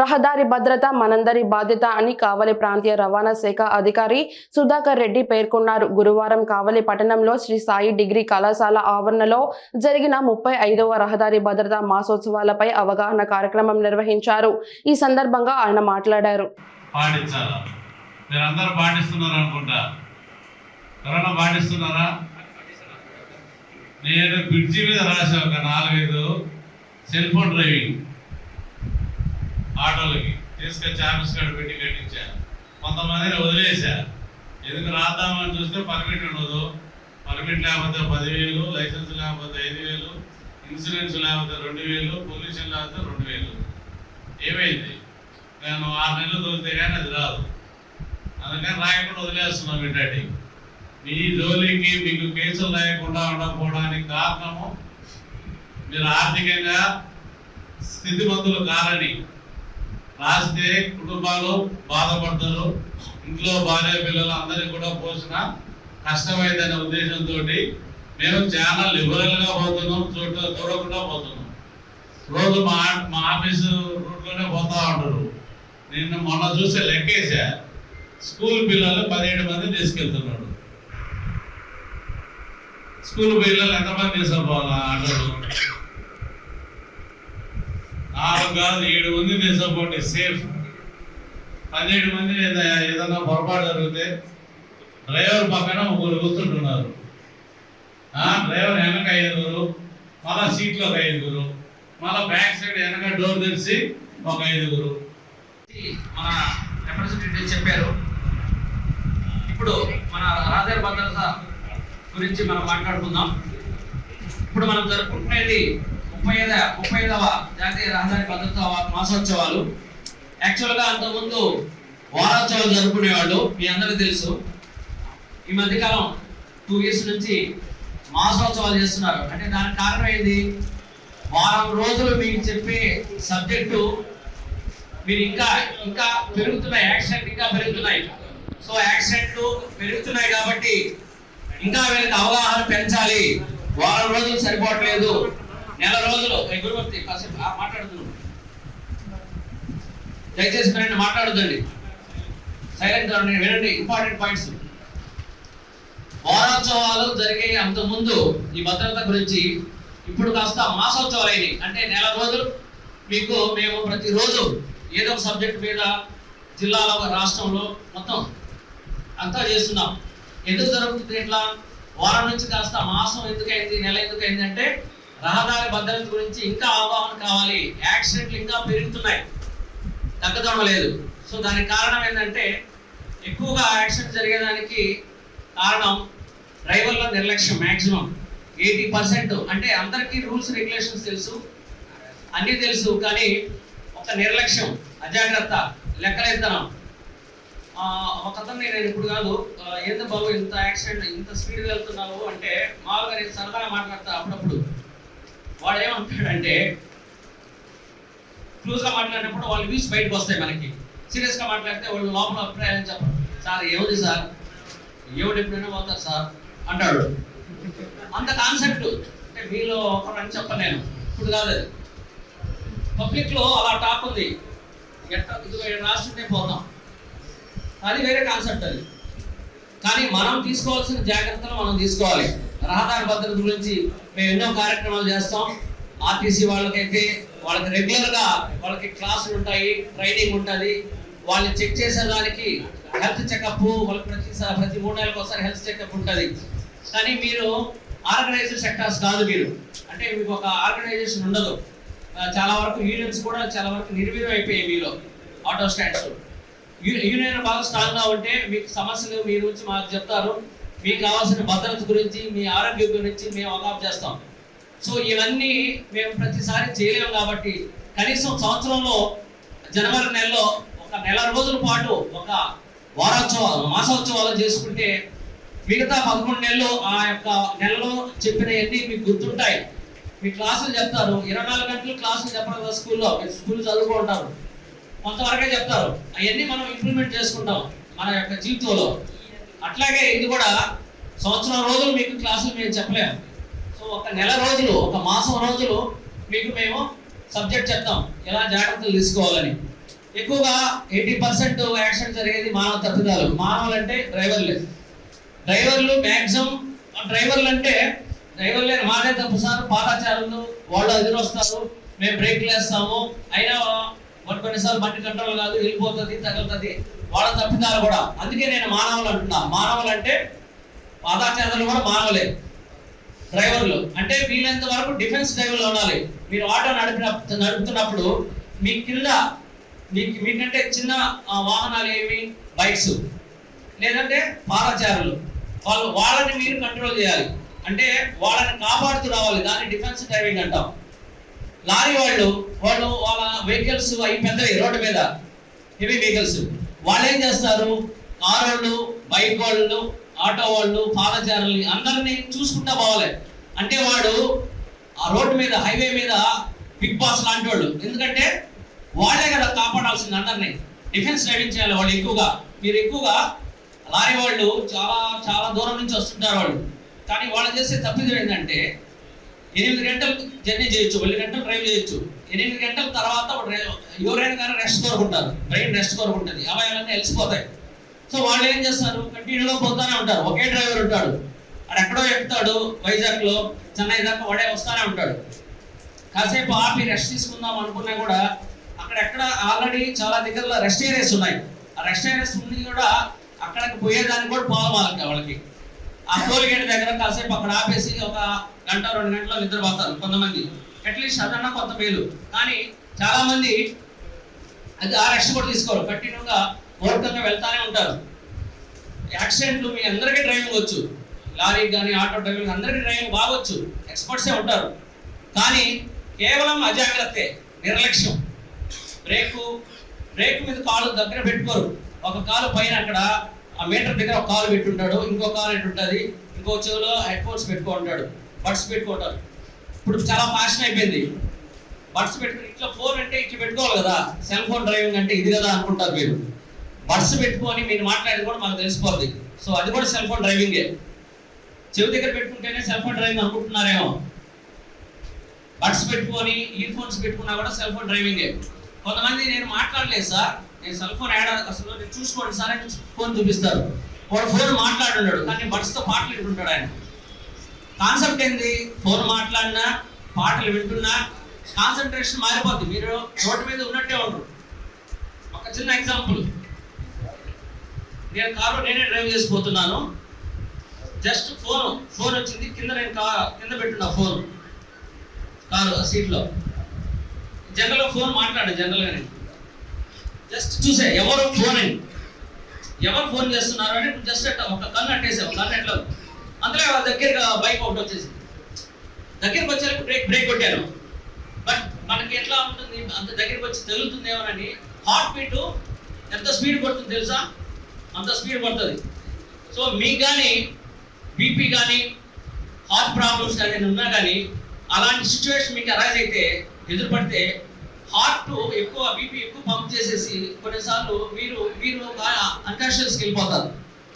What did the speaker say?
రహదారి భద్రత మనందరి బాధ్యత అని కావలి ప్రాంతీయ రవాణా శాఖ అధికారి సుధాకర్ రెడ్డి పేర్కొన్నారు. గురువారం కావలి పట్టణంలో శ్రీ సాయి డిగ్రీ కళాశాల ఆవరణలో జరిగిన ముప్పై ఐదవ రహదారి భద్రతా మాసోత్సవాలపై అవగాహన కార్యక్రమం నిర్వహించారు. ఈ సందర్భంగా ఆయన మాట్లాడారు. నేను బ్రిడ్జి మీద రాసా ఒక నాలుగైదు సెల్ ఫోన్ డ్రైవింగ్. ఆటోలకి తీసుకొచ్చి ఆఫీస్ కాడ పెట్టి కట్టించారు. కొంతమందిని వదిలేశారు. ఎందుకు రాద్దామని చూస్తే పర్మిట్ ఉండదు. పర్మిట్ లేకపోతే పదివేలు లైసెన్స్ లేకపోతే ఐదు వేలు ఇన్సూరెన్స్ లేకపోతే రెండు వేలు పొల్యూషన్ లేకపోతే రెండు వేలు ఏమైంది? నేను ఆరు నెలలు దొరికితే కానీ అది రాదు. అందుకని రాయకుండా వదిలేస్తున్నాం బిడ్డటి మీ జోలికి మీకు కేసులు రాయకుండా ఉండకపోవడానికి కారణము మీరు ఆర్థికంగా స్థితిమంతులు కారని. రాస్తే కుటుంబాలు బాధపడతారు ఇంట్లో భార్య పిల్లలు అందరికీ కూడా పోషణ కష్టమైందనే ఉద్దేశంతో మేము చాలా లిబరల్గా పోతున్నాం చూడ చూడకుండా పోతున్నాం. రోజు మా మా ఆఫీసు రూట్లోనే పోతా ఉంటారు. నిన్న మొన్న చూసే లెక్కేసా స్కూల్ పిల్లలు పదిహేడు మంది తీసుకెళ్తున్నాడు. స్కూల్ పిల్లలు ఎంతమంది తీసుకుపోవాలా అంటారు ఆరు కాదు ఏడు మంది తీసుకుపోండి సేఫ్ పదిహేడు మంది ఏదైనా పొరపాటు జరిగితే డ్రైవర్ పక్కన ముగ్గురు కూర్చుంటున్నారు. డ్రైవర్ వెనక ఐదుగురు మళ్ళా సీట్లో ఒక ఐదుగురు మళ్ళా బ్యాక్ సైడ్ వెనక డోర్ తెరిచి ఒక ఐదుగురు. మన రిప్రజెంటేటివ్ చెప్పారు. ఇప్పుడు మన రహదారి భద్రత గురించి మనం మాట్లాడుకుందాం. ఇప్పుడు మనం జరుపుకుంటున్నది ముప్పై ఐద ముప్పై ఐదవ జాతీయ రహదారి భద్రత మాసోత్సవాలు. యాక్చువల్గా అంతకుముందు వారోత్సవాలు జరుపుకునేవాళ్ళు మీ అందరికీ తెలుసు. ఈ మధ్యకాలం టూ ఇయర్స్ నుంచి మాసోత్సవాలు చేస్తున్నారు. అంటే దానికి కారణం ఏంది వారం రోజులు మీకు చెప్పే సబ్జెక్టు మీరు ఇంకా ఇంకా పెరుగుతున్నాయి. యాక్సిడెంట్ ఇంకా పెరుగుతున్నాయి. సో యాక్సిడెంట్లు పెరుగుతున్నాయి కాబట్టి ఇంకా వీళ్ళకి అవగాహన పెంచాలి. వారం రోజులు సరిపోవట్లేదు. నెల రోజులు. ఏ కాసేపు మాట్లాడుతున్నాం. దయచేసి వినండి మాట్లాడుతండి సైలెంట్ వినండి ఇంపార్టెంట్ పాయింట్స్. వారోత్సవాలు జరిగే అంత ముందు ఈ భద్రత గురించి ఇప్పుడు కాస్త మాసోత్సవాలు అయినాయి. అంటే నెల రోజులు మీకు మేము ప్రతిరోజు ఏదో ఒక సబ్జెక్ట్ మీద జిల్లాలో రాష్ట్రంలో మొత్తం అంతా చేస్తున్నాం. ఎందుకు జరుగుతుంది ఇట్లా? వారం నుంచి కాస్త మాసం ఎందుకైంది నెల ఎందుకైంది అంటే రహదారి భద్రత గురించి ఇంకా అవగాహన కావాలి. యాక్సిడెంట్లు ఇంకా పెరుగుతున్నాయి. తగ్గదడం లేదు. సో దానికి కారణం ఏంటంటే ఎక్కువగా యాక్సిడెంట్ జరిగేదానికి కారణం డ్రైవర్ల నిర్లక్ష్యం మ్యాక్సిమం ఎయిటీ పర్సెంట్ అంటే అందరికీ రూల్స్ రెగ్యులేషన్స్ తెలుసు. అన్నీ తెలుసు కానీ ఒక నిర్లక్ష్యం అజాగ్రత్త లెక్కలేత్తనం ఒక అతను నేను ఇప్పుడు కాదు ఆ, ఏంది బాబు ఇంత యాక్సిడెంట్ ఇంత స్పీడ్ వెళ్తున్నావు అంటే మామూలుగా నేను సరదాగా మాట్లాడతా అప్పుడప్పుడు. వాడు ఏమంటాడంటే క్లోజ్గా మాట్లాడినప్పుడు వాళ్ళు వ్యూస్ బయటకు వస్తాయి మనకి. సీరియస్గా మాట్లాడితే వాళ్ళు లోపల అభిప్రాయాలు చెప్పరు. సార్ ఏముంది సార్? ఏమిటి ఎప్పుడైనా పోతారు సార్? అంటాడు. అంత కాన్సెప్ట్. అంటే మీలో ఒకరని చెప్పలేను ఇప్పుడు కాదు అది. పబ్లిక్లో అలా టాక్ ఉంది. ఎట్ట ఇదిగో రాస్తుంటే పోతాం అది వేరే కాన్సెప్ట్ అది. కానీ మనం తీసుకోవాల్సిన జాగ్రత్తలు మనం తీసుకోవాలి. రహదారి భద్రత గురించి మేము ఎన్నో కార్యక్రమాలు చేస్తాం. ఆర్టీసీ వాళ్ళకైతే వాళ్ళకి రెగ్యులర్గా వాళ్ళకి క్లాసులు ఉంటాయి ట్రైనింగ్ ఉంటుంది. వాళ్ళని చెక్ చేసేదానికి హెల్త్ చెకప్ వాళ్ళకి ప్రతి ప్రతి మూడు నెలలకు ఒకసారి హెల్త్ చెకప్ ఉంటుంది. కానీ మీరు ఆర్గనైజ్డ్ సెక్టార్స్ కాదు మీరు. అంటే మీకు ఒక ఆర్గనైజేషన్ ఉండదు. చాలా వరకు యూనియన్స్ కూడా చాలా వరకు నిర్వీర్యం అయిపోయాయి మీలో. ఆటో స్టాండ్స్ యూ- యూనియన్ బాగా స్ట్రాంగ్గా ఉంటే మీకు సమస్యలు మీ గురించి మాకు చెప్తారు. మీకు కావాల్సిన భద్రత గురించి మీ ఆరోగ్యం గురించి మేము అవగాహన చేస్తాం. సో ఇవన్నీ మేము ప్రతిసారి చేయలేము కాబట్టి కనీసం సంవత్సరంలో జనవరి నెలలో ఒక నెల రోజుల పాటు ఒక వారోత్సవాలు మాసోత్సవాలు చేసుకుంటే మిగతా పదకొండు నెలలు ఆ యొక్క నెలలో చెప్పినవన్నీ మీకు గుర్తుంటాయి. మీ క్లాసులు చెప్తారు. ఇరవై నాలుగు గంటలు క్లాసులు చెప్పడం కదా స్కూల్లో మీరు స్కూల్ చదువుకుంటారు కొంతవరకే చెప్తారు. అవన్నీ మనం ఇంప్లిమెంట్ చేసుకుంటాం మన యొక్క జీవితంలో. అట్లాగే ఇది కూడా సంవత్సరం రోజులు మీకు క్లాసులు మేము చెప్పలేము. సో ఒక నెల రోజులు ఒక మాసం రోజులు మీకు మేము సబ్జెక్ట్ చెప్తాం. ఎలా జాగ్రత్తలు తీసుకోవాలని. ఎక్కువగా ఎయిటీ పర్సెంట్ యాక్సిడెంట్ జరిగేది మానవ తప్పిదాలు మానవులు అంటే డ్రైవర్లే. డ్రైవర్లు మ్యాక్సిమం డ్రైవర్లు అంటే డ్రైవర్లే. మాదే తప్పు సార్ పాదాచారులు వాళ్ళు ఎదురొస్తారు. మేము బ్రేక్లు వేస్తాము అయినా కొన్ని కొన్నిసార్లు బండి కంట్రోల్ కాదు వెళ్ళిపోతుంది తగులుతుంది. వాళ్ళని తప్పిదాలు కూడా. అందుకే నేను మానవులు అంటున్నా. మానవులు అంటే పాదాచారులు కూడా మానవులే. డ్రైవర్లు. అంటే వీలైనంత వరకు డిఫెన్స్ డ్రైవర్లు ఉండాలి. మీరు ఆటో నడిపిన నడుపుతున్నప్పుడు మీ కింద మీకు మీకంటే చిన్న వాహనాలు ఏమి బైక్స్. లేదంటే పాదచారులు. వాళ్ళు వాళ్ళని మీరు కంట్రోల్ చేయాలి. అంటే వాళ్ళని కాపాడుతూ రావాలి. దాన్ని డిఫెన్స్ డ్రైవింగ్ అంటాం. లారీ వాళ్ళు వాళ్ళు వాళ్ళ వెహికల్స్ అవి పెద్దవి రోడ్డు మీద. Heavy vehicles. వాళ్ళు ఏం చేస్తారు కార్ వాళ్ళు బైక్ వాళ్ళు ఆటో వాళ్ళు పాదచారులు అందరినీ చూసుకుంటా పోవాలి. అంటే వాడు ఆ రోడ్డు మీద హైవే మీద బిగ్ బాస్ లాంటి వాళ్ళు ఎందుకంటే వాళ్ళే కదా కాపాడాల్సింది అందరినీ. డిఫెన్స్ డ్రైవింగ్ చేయాలి వాళ్ళు ఎక్కువగా. మీరు ఎక్కువగా లారీ వాళ్ళు చాలా చాలా దూరం నుంచి వస్తుంటారు వాళ్ళు. కానీ వాళ్ళు చేసే తప్పిదం ఏంటంటే ఎనిమిది గంటలు జర్నీ చేయొచ్చు ఒళ్ళు గంటలు డ్రైవ్ చేయొచ్చు. ఎనిమిది గంటల తర్వాత ఎవరైనా కానీ రెస్ట్ కోరుకుంటారు ట్రైన్ రెస్ట్ కోరుకుంటుంది అవయాలన్నీ వెలిసిపోతాయి సో వాళ్ళు ఏం చేస్తారు? కంటిన్యూగా పోతానే ఉంటారు. ఒకే డ్రైవర్ ఉంటాడు. అక్కడ ఎక్కడో ఎక్కుతాడు. వైజాగ్లో చెన్నై దాకా వాడే వస్తానే ఉంటాడు. కాసేపు ఆపి రెస్ట్ తీసుకుందాం అనుకున్నా కూడా అక్కడెక్కడ ఆల్రెడీ చాలా దగ్గరలో రెస్ట్ ఏరియాస్ ఉన్నాయి. ఆ రెస్ట్ ఏరియాస్ ఉంది కూడా అక్కడికి పోయేదానికి కూడా పోవాలి వాళ్ళకి వాళ్ళకి. ఆ టోల్ గేట్ దగ్గర కాసేపు అక్కడ ఆపేసి ఒక గంట రెండు గంటలు నిద్రపోతారు కొంతమంది. అట్లీస్ట్ అదన్నా కొంత మేలు. కానీ చాలా మంది అది ఆ రెస్ట్ కూడా తీసుకోరు. కంటిన్యూగా ఓర్కంగా వెళ్తానే ఉంటారు. యాక్సిడెంట్లు మీ అందరికీ డ్రైవింగ్ వచ్చు. లారీ కానీ ఆటో డ్రైవింగ్ అందరికీ డ్రైవింగ్ బాగొచ్చు. ఎక్స్పర్ట్సే ఉంటారు. కానీ కేవలం అజాగ్రత్తే నిర్లక్ష్యం. బ్రేకు బ్రేక్ మీద కాలు దగ్గర పెట్టుకోరు. ఒక కాలు పైన అక్కడ ఆ మీటర్ దగ్గర ఒక కాలు పెట్టుంటాడు ఇంకో కాలు ఎటు ఉంటుంది ఇంకో చెవిలో హెడ్ ఫోన్స్ పెట్టుకో ఉంటాడు బడ్స్ పెట్టుకుంటారు. ఇప్పుడు చాలా ఫ్యాషన్ అయిపోయింది. బడ్స్ పెట్టుకుని ఇట్లా ఫోన్ అంటే ఇట్లా పెట్టుకోవాలి కదా. సెల్ ఫోన్ డ్రైవింగ్ అంటే ఇది కదా అనుకుంటారు మీరు. బడ్స్ పెట్టుకొని మీరు మాట్లాడేది కూడా మాకు తెలిసిపోద్ది. సో అది కూడా సెల్ ఫోన్ డ్రైవింగే చెవి దగ్గర పెట్టుకుంటేనే సెల్ ఫోన్ డ్రైవింగ్ అనుకుంటున్నారేమో. బడ్స్ పెట్టుకొని ఇయర్ ఫోన్స్ పెట్టుకున్నా కూడా సెల్ ఫోన్ డ్రైవింగే కొంతమంది నేను మాట్లాడలేదు సార్. నేను సెల్ ఫోన్ యాడ్ అసలు నేను చూసుకోండి సార్ అని ఫోన్ చూపిస్తారు వాడు ఫోన్ మాట్లాడున్నాడు కానీ బడ్స్తో మాట్లాడుతుంటాడు ఆయన. కాన్సెప్ట్ ఏంది? ఫోన్ మాట్లాడినా పాటలు వింటున్నా కాన్సన్ట్రేషన్ మారిపోద్ది. మీరు రోడ్డు మీద ఉన్నట్టే ఉండరు ఒక చిన్న ఎగ్జాంపుల్ నేను కారు నేనే డ్రైవ్ చేసిపోతున్నాను. జస్ట్ ఫోన్ ఫోన్ వచ్చింది. కింద నేను కా కింద పెట్టున్నా ఫోన్. కారు సీట్లో. జనరల్గా ఫోన్ మాట్లాడు జనరల్గా నేను. జస్ట్ చూసే ఎవరు ఫోన్ అని. ఎవరు ఫోన్ చేస్తున్నారు అని జస్ట్ ఒక కన్ను అట్టేసావు. కన్ను ఎట్లా అందులో వాళ్ళ దగ్గరగా బైక్ ఒకటి వచ్చేసి దగ్గరికి వచ్చేసరికి బ్రేక్ బ్రేక్ కొట్టాను. బట్ మనకి ఎట్లా ఉంటుంది అంత దగ్గరికి వచ్చి తెలుగుతుందేమోనని హార్ట్ బీట్ ఎంత స్పీడ్ పడుతుంది తెలుసా? అంత స్పీడ్ పడుతుంది సో మీకు కానీ బీపీ కానీ హార్ట్ ప్రాబ్లమ్స్ కానీ ఉన్నా కానీ అలాంటి సిచ్యువేషన్ మీకు అరైజ్ అయితే ఎదురుపడితే హార్ట్ ఎక్కువ బీపీ ఎక్కువ పంప్ చేసేసి కొన్నిసార్లు మీరు మీరు అన్కాన్షియస్కి వెళ్ళిపోతారు.